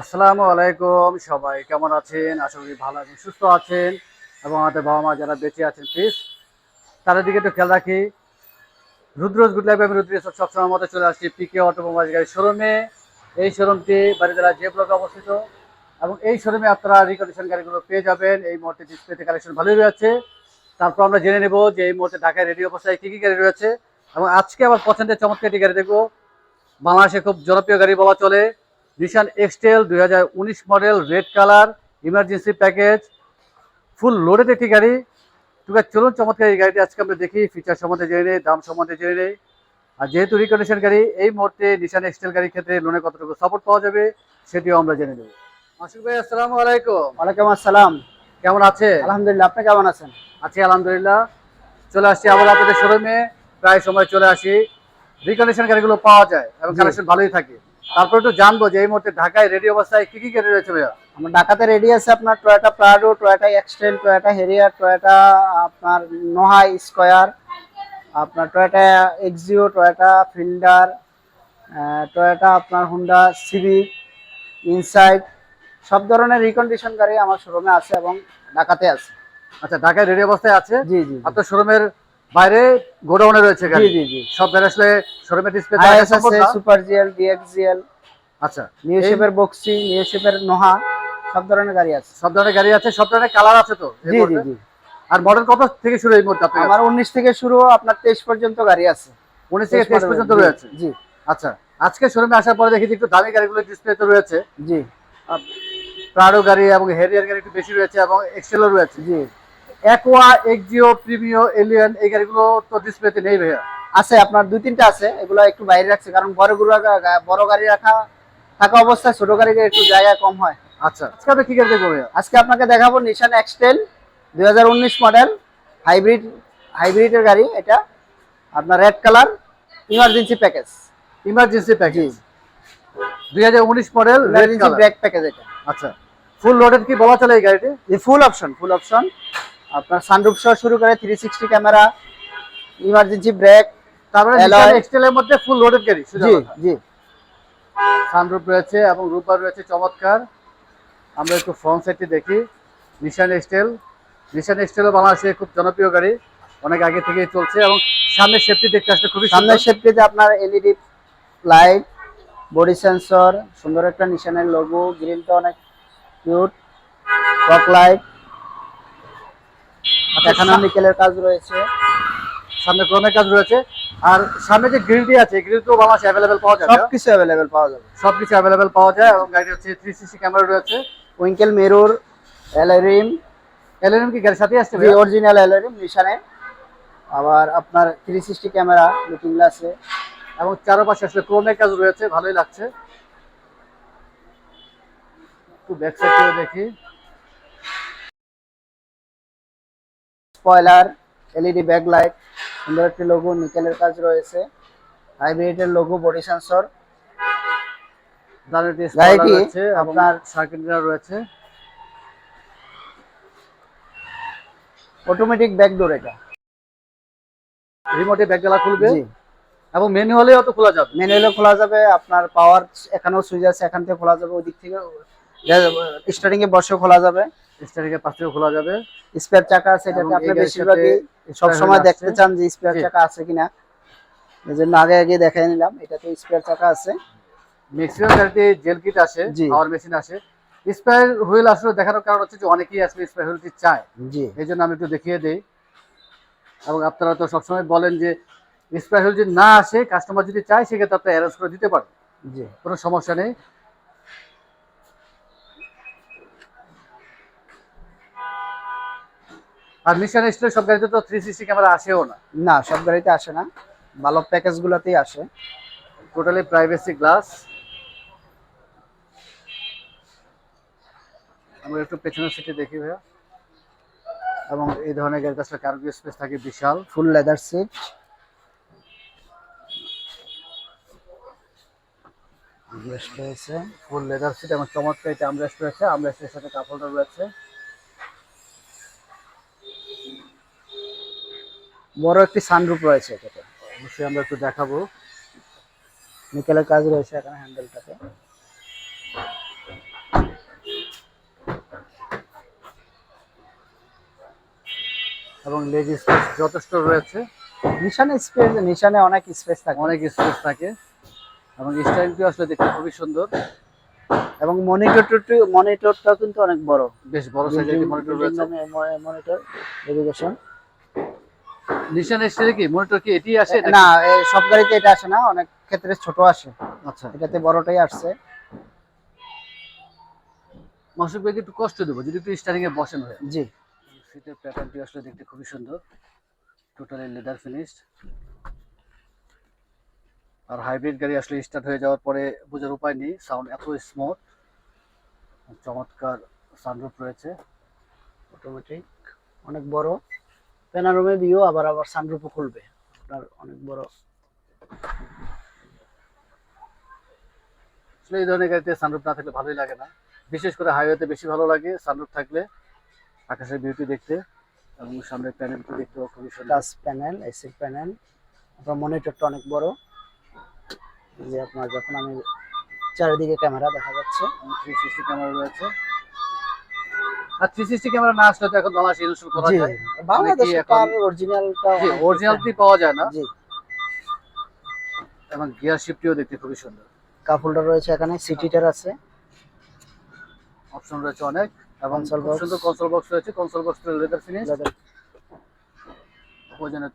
আসসালামু আলাইকুম, সবাই কেমন আছেন? আশা করি ভালো আছেন, সুস্থ আছেন। এবং আমাদের বাবা মা যারা বেঁচে আছেন প্লিজ তাদের দিকে একটু খেয়াল রাখি। রুদ্রজ গুড লাইফ আমি রুদ্র সবসময় মতো চলে আসছি পিকে অটোমোবাইল গাড়ি শোরুমে এই শোরুমটি বাড়িতলা যে ব্লকে অবস্থিত। এবং এই শোরুমে আপনারা রিকন্ডিশন গাড়িগুলো পেয়ে যাবেন। এই মুহূর্তে ডিসপ্লেতে কালেকশন ভালোই রয়েছে। তারপর আমরা জেনে নেব যে এই মুহূর্তে ঢাকায় রেডি অবস্থায় কী কী গাড়ি রয়েছে। এবং আজকে আবার পছন্দের চমৎকার গাড়ি দেখব। বাংলাদেশে খুব জনপ্রিয় গাড়ি বলা চলে। নিশান এক্সটেল দুই হাজার উনিশ model red colour emergency package full loaded একটি গাড়ি। ঠিক চলুন চমৎকার এই গাড়িটি আজকে আমরা দেখি ফিচার সম্বন্ধে জেনে নেই দাম সম্বন্ধে জেনে নেই। আর যেহেতু রিকন্ডিশন গাড়ি এই মুহূর্তে নিশান এক্সটেল গাড়ির ক্ষেত্রে লোনে কতটুকু সাপোর্ট পাওয়া যাবে সেটিও আমরা জেনে নেব। মাসুক ভাই আসসালামু আলাইকুম। ওয়ালাইকুম আসসালাম। কেমন আছে আলহামদুলিল্লাহ আপনি কেমন আছেন? আছি আলহামদুলিল্লাহ। চলে আসছি আবার আপনাদের শোরুমে প্রায় সময় চলে আসি। রিকন্ডিশন গাড়িগুলো পাওয়া যায় এবং জি। কালেকশন ভালোই থাকে। তারপর একটু জানব যে এই মুহূর্তে ঢাকায় রেডি অবস্থায় কি কি গাড়ি রয়েছে ভাইয়া? আমার ঢাকাতে রেডি আছে আপনার Toyota Prado Toyota X Trail Toyota Harrier Toyota আপনার নোহা স্কোয়ার আপনার Toyota Axio Toyota Fielder Toyota আপনার হুন্ডা সিভিক ইনসাইড সব ধরনের রিকন্ডিশন গাড়ি আমার শোরুমে আছে এবং ঢাকাতে আছে। আচ্ছা ঢাকায় রেডি অবস্থায় আছে? জি জি আপনার শোরুমের বাইরে গোডাউনে রয়েছে গাড়ি? জি জি সব গাড়ি আসলে শোরুমে ডিসপ্লে আছে? Super GL DXGL. আচ্ছা নিউ শেপের বক্সি নিউ শেপের নোহা সব ধরনের গাড়ি আছে। সব ধরনের গাড়ি আছে সব ধরনের কালার আছে তো জি জি জি। আর মডেল কত থেকে শুরু এই মুহূর্তে আমার উনিশ থেকে শুরু আপনার তেইশ পর্যন্ত গাড়ি আছে। উনিশ থেকে তেইশ পর্যন্ত জি, রয়েছে? জি। আচ্ছা আজকে শোরুমে আসার পরে দেখেছি একটু দামি গাড়িগুলো ডিসপ্লেতে রয়েছে। জি। প্রাডো গাড়ি এবং হেরিয়ার গাড়ি একটু বেশি রয়েছে এবং এক্সেলও রয়েছে। জি। অ্যাকোয়া এক্সিও প্রিমিও এলিয়ান এই গাড়িগুলো তো ডিসপ্লেতে নেই ভাইয়া। আছে আপনার দুই তিনটা আছে এগুলো একটু বাইরে রাখছে কারণ বড়গুলো বড় গাড়ি রাখা থাকা অবস্থায় ছোট গাড়িতে একটু জায়গা কম হয়। আচ্ছা। আজকে আমরা কি গাড়ি দেখব ভাইয়া? আজকে আপনাকে দেখাবো নিশান এক্সটেল দুই হাজার উনিশ মডেল হাইব্রিড হাইব্রিডের গাড়ি এটা। আপনার red colour emergency package emergency package দুই হাজার উনিশ মডেল ইমার্জেন্সি ব্রেক প্যাকেজ এটা। আচ্ছা। ফুল লোডেড কি বলা চলে এই গাড়িটি? ফুল অপশন ফুল অপশন আপনার সানরুফ সহ শুরু করে three sixty camera emergency brake তারপরে। এক্সটেল এর মধ্যে ফুল লোডেড গাড়ি জি জি। সানরুফ রয়েছে এবং রূপার রয়েছে চমৎকার। আমরা একটু ফ্রন্ট সাইডটি দেখি। নিশান এক্সটেল নিশান এক্সটেলও বাংলাদেশে খুব জনপ্রিয় গাড়ি। অনেক আগে থেকেই চলছে এবং সামনে সেফটি দেখতে আসলে খুবই সামনের। শেপটিতে আপনার এলইডি লাইট বডি সেন্সর সুন্দর একটা নিশানের লোগো গ্রিলটা অনেক কিউট টক লাইট এখানে নিকেলের কাজ রয়েছে। সামনে ক্রমের কাজ রয়েছে। আর সামনে যে গ্রিলটি আছে গ্রিল তো বাংলাদেশে অ্যাভেলেবেল পাওয়া যাবে। সবকিছু অ্যাভেলেবেল পাওয়া যাবে। সবকিছু অ্যাভেলেবেল পাওয়া যায় এবং গাড়ি হচ্ছে থ্রি সিসি ক্যামেরা রয়েছে। উইঙ্কেল মেরুর অ্যালোরিম এলএনএম কি গাড়ির সাথে আসছে অরিজিনাল অ্যালোরিম নিশানের আবার আপনার থ্রি সিক্সটি ক্যামেরা লুকিং গ্লাসে এবং চারপাশে আসলে ক্রোমের কাজ রয়েছে ভালোই লাগছে। একটু ব্যাক সাইড করে দেখি। স্পয়লার এলইডি ব্যাক লাইট সুন্দর একটি লোগো নিকেলের কাজ রয়েছে হাইব্রিডের লোগো বডি সেন্সর গাড়িটি আপনার সার্কিট রয়েছে। অটোমেটিক ব্যাক ডোর এটা। রিমোটে ব্যাকডালা খুলবে এবং ম্যানুয়ালিও তো খোলা যাবে ম্যানুয়ালও খোলা যাবে আপনার পাওয়ার এখানেও সুইচ আছে এখান থেকে খোলা যাবে ওই দিক থেকে স্টার্টিং এ বসেও খোলা যাবে। স্টারিং এর পাশেও খোলা যাবে। স্পেয়ার চাকা আছে এটাতে আপনি বেশিরভাগই সব সময় দেখতে চান যে স্পেয়ার চাকা আছে কিনা। আগে আগে দেখাই নিলাম এটাতে স্পেয়ার চাকা আছে। ম্যাক্সিমাম গাড়িতে জেল কিট আসে পাওয়ার মেশিন আসে। স্পায়ার হুইল আসলে দেখানোর কারণ হচ্ছে যে অনেকেই আসলে স্পায়ার হুইলটি চায়। জি। এই জন্য আমি একটু দেখিয়ে দিই। এবং আপনারা তো সবসময় বলেন যে স্পায়ার হুইল যদি না আসে কাস্টমার যদি চায় সেক্ষেত্রে আপনি অ্যারেঞ্জ করে দিতে পারেন। জি। কোনো সমস্যা নেই। আর মিশন স্টের সব গাড়িতে তো থ্রি সিক্সটি ক্যামেরা আসেও না। না সব গাড়িতে আসে না। ভালো প্যাকেজ গুলাতেই আসে। টোটালি প্রাইভেসি গ্লাস আমরা একটু পেছনের সিটে দেখি ভাইয়া। এবং এই ধরনের গাড়িতে আসলে কার্গো স্পেস থাকে বিশাল। ফুল লেদার সিট রয়েছে। ফুল লেদার সিট এবং চমৎকার এটা আমরেস্ট রয়েছে। আমরেস্টের সাথে কাপ হোল্ডার রয়েছে। বড় একটি সানরুপ রয়েছে এটাতে। অবশ্যই আমরা একটু দেখাবো। নিকেলের কাজ রয়েছে এখানে হ্যান্ডেলটাতে এবং লেগ স্পেস যথেষ্ট রয়েছে। নিশানে স্পেস নিশানে অনেক স্পেস থাকে। অনেক স্পেস থাকে। এবং স্টাইলটিও আসলে দেখতে খুবই সুন্দর। এবং মনিটরটি মনিটরটাও কিন্তু অনেক বড়। বেশ বড় সাইজের মনিটর রয়েছে। মনিটর এডুকেশন নিশান এসছে কি? মনিটর কি এটি আসে না সব গাড়িতে এটা আসে না অনেক ক্ষেত্রে ছোট আসে। আচ্ছা। এটাতে বড়টাই আসছে। মাসুক ভাইকে একটু কষ্ট দেবো যদি একটু স্টারিং এ বসেন হয়ে জি। সিটের প্যাটার্নটি আসলে দেখতে খুবই সুন্দর। টোটালি লেদার ফিনিশড আর হাইব্রিড গাড়ি আসলে স্টার্ট হয়ে যাওয়ার পরে বোঝার উপায় নেই সাউন্ড এত স্মুথ চমৎকার সানরুফ রয়েছে। অটোমেটিক অনেক বড়। প্যানারোমে ভিউ আবার আবার সানরুফও খুলবে। আপনার অনেক বড়। এই ধরনের গাড়িতে সানরুফ না থাকলে ভালোই লাগে না। বিশেষ করে হাইওয়েতে বেশি ভালো লাগে সানরুফ থাকলে আকাশের বিউটি দেখতে এবং সামনের প্যানেলটি দেখতেও খুবই সুন্দর। Touch panel AC panel. আপনার মনিটরটা অনেক বড়। যে আপনার যখন আমি চারিদিকে ক্যামেরা দেখা যাচ্ছে। থ্রি সিক্সটি ক্যামেরা রয়েছে। আর থ্রি সিক্সটি ক্যামেরা না আসলে তো এখন বাংলাদেশে ইনস্টল করা যায়। বাংলাদেশে তার অরিজিনালটা অরিজিনালটি পাওয়া যায় না। জি। এবং গিয়ার শিফটিও দেখতে খুবই সুন্দর। রয়েছে এখানে সিটিটার আছে। অপশন রয়েছে অনেক এবং Console সুন্দর কনসোল বক্স রয়েছে। Console box leather finish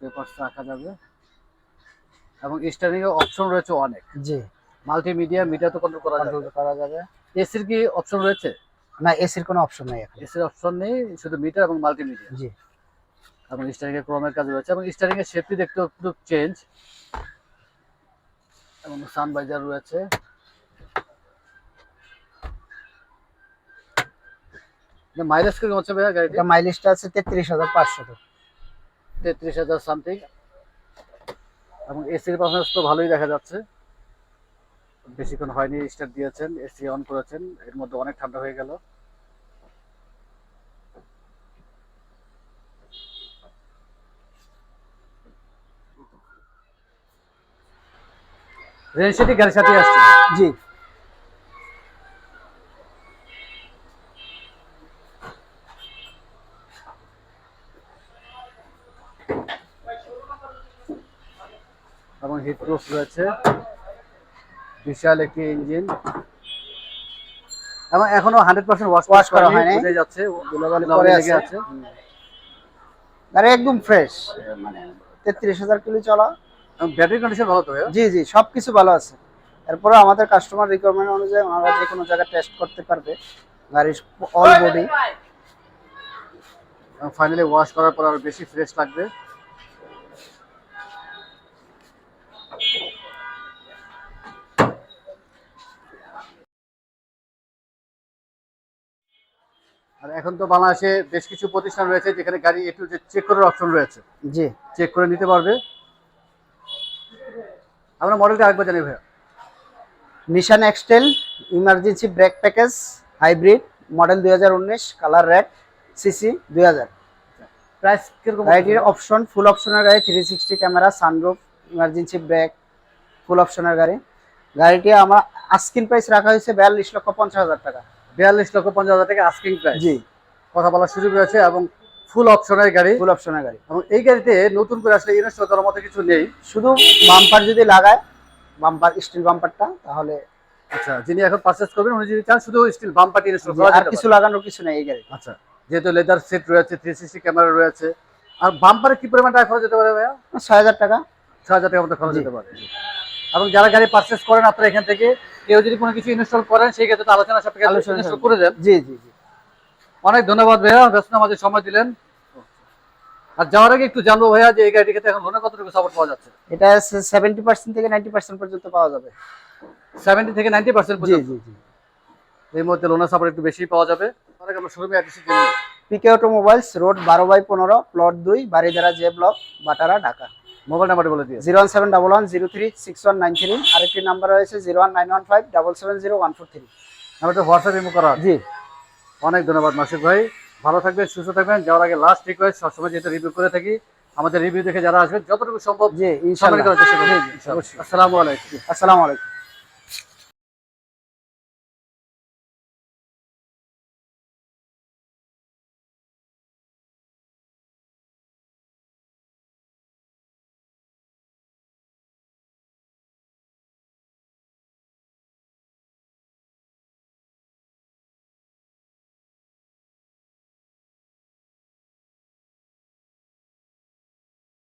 papers রাখা যাবে। এবং স্টারিং এর অপশন রয়েছে অনেক। জি। মাল্টিমিডিয়া মিডিয়া তো কন্ট্রোল করা যাবে। কন্ট্রোল করা যাবে। এসির কি অপশন রয়েছে? না এসির কোনো অপশন নাই এখানে। এসির অপশন নেই শুধু মিটার এবং মাল্টিমিডিয়া জি। এবং স্টারিং এর ক্রোমের কাজ রয়েছে এবং স্টারিং এর শেপটি দেখতে একটু চেঞ্জ এবং সানভাইজার রয়েছে। মাইলেজ কীরকম হচ্ছে ভাইয়া গাড়িটা এটা মাইলেজটা আছে তেত্রিশ হাজার পাঁচশো। তেত্রিশ হাজার সামথিং এবং এসির পারফরমেন্স তো ভালোই দেখা যাচ্ছে। বেশিক্ষণ হয়নি স্টার্ট দিয়েছেন এসি অন করেছেন এর মধ্যে অনেক ঠান্ডা হয়ে গেল। রেল গাড়ির সাথে আসছে। জি। এবং হিট প্রুফ রয়েছে। বিশাল একটি ইঞ্জিন এবং এখনও হান্ড্রেড পার্সেন্ট ওয়াশ Wash করা হয়নি। বোঝা যাচ্ছে ধুলাবালি ধুলাবালি পরে লেগে আছে। আছে গাড়ি একদম ফ্রেশ মানে তেত্রিশ হাজার কিলো চলা। ব্যাটারি কন্ডিশন ভালো তো? জি জি সবকিছু ভালো আছে। এরপরে আমাদের কাস্টমার রিকোয়ারমেন্ট অনুযায়ী ওনারা যে কোনো জায়গায় টেস্ট করতে পারবে। গাড়ির অল বডি ফাইনালি ওয়াশ করার পর আরও বেশি ফ্রেশ লাগবে। আর এখন তো বাংলাদেশে বেশ কিছু প্রতিষ্ঠান রয়েছে যেখানে গাড়ি একটু যে চেক করার অপশন রয়েছে। জি। চেক করে নিতে পারবে। আমরা মডেলটা আরেকবার জানি ভাইয়া। Nissan X Trail emergency brake package hybrid model দুই হাজার উনিশ কালার রেড সিসি দুই হাজার। প্রাইস কীরকম গাড়িটির অপশন ফুল অপশনের গাড়ি three sixty camera sunroof emergency brake full অপশনের গাড়ি। গাড়িটি আমার আস্কিন প্রাইস রাখা হয়েছে বিয়াল্লিশ লক্ষ পঞ্চাশ হাজার টাকা। বিয়াল্লিশ লক্ষ পঞ্চাশ হাজার টাকা আস্কিং প্রাইস জি। কথা বলার সুযোগ রয়েছে এবং ফুল অপশনের গাড়ি। ফুল অপশনের গাড়ি। এবং এই গাড়িতে নতুন করে আসলে ইনস্টল করার মতো কিছু নেই। শুধু বাম্পার যদি লাগায় বাম্পার স্টিল বাম্পারটা তাহলে আচ্ছা যিনি এখন পারচেজ করবেন উনি যদি চান শুধু স্টিল বাম্পারটি ইনস্টল করা আর কিছু। লাগানোর কিছু নেই এই গাড়ি আচ্ছা যেহেতু লেদার সিট রয়েছে থ্রি সিক্সটি ক্যামেরা রয়েছে আর বাম্পারে কি পরিমাণ টাকা খরচ যেতে পারে ভাইয়া? ছয় হাজার টাকা। ছ হাজার টাকার মতো খরচ। যেতে পারে। এবং যারা গাড়ি পারচেজ করেন আপনারা এখান থেকে কেউ যদি কোনো কিছু ইনস্টল করেন সেই ক্ষেত্রে আলোচনা সাপেক্ষে আলোচনা করে দেন। জি জি জি। অনেক ধন্যবাদ ভাইয়া ব্যস্ত আমাদের সময় দিলেন। আর যাওয়ার আগে একটু জানব ভাইয়া যে এই গাড়িটি ক্ষেত্রে এখন লোনে কতটুকু সাপোর্ট পাওয়া যাচ্ছে? এটা সেভেন্টি পার্সেন্ট থেকে নাইনটি পার্সেন্ট পর্যন্ত পাওয়া যাবে। সেভেন্টি থেকে নাইনটি পার্সেন্ট জি জি জি। এই মধ্যে লোনের সাপোর্ট একটু বেশি পাওয়া যাবে। অনেক আমরা শোরুমে অ্যাড্রেস পিকে অটোমোবাইলস রোড বারো বাই পনেরো প্লট দুই Baridhara J block Bhatara Dhaka. Mobile number বলে দিয়ে zero one seven double one zero three six one nine three আর একটি নাম্বার রয়েছে zero one nine one five double seven zero one four three. নাম্বারটা WhatsApp imo করা। জি। অনেক ধন্যবাদ মাসিক ভাই। ভালো থাকবেন সুস্থ থাকবেন। যাওয়ার আগে লাস্ট রিকোয়েস্ট সবসময় যেহেতু রিভিউ করে থাকি আমাদের রিভিউ দেখে যারা আসবেন যতটুকু সম্ভব যে ইনশাআল্লাহ। আসসালামু আলাইকুম। আসসালামু আলাইকুম।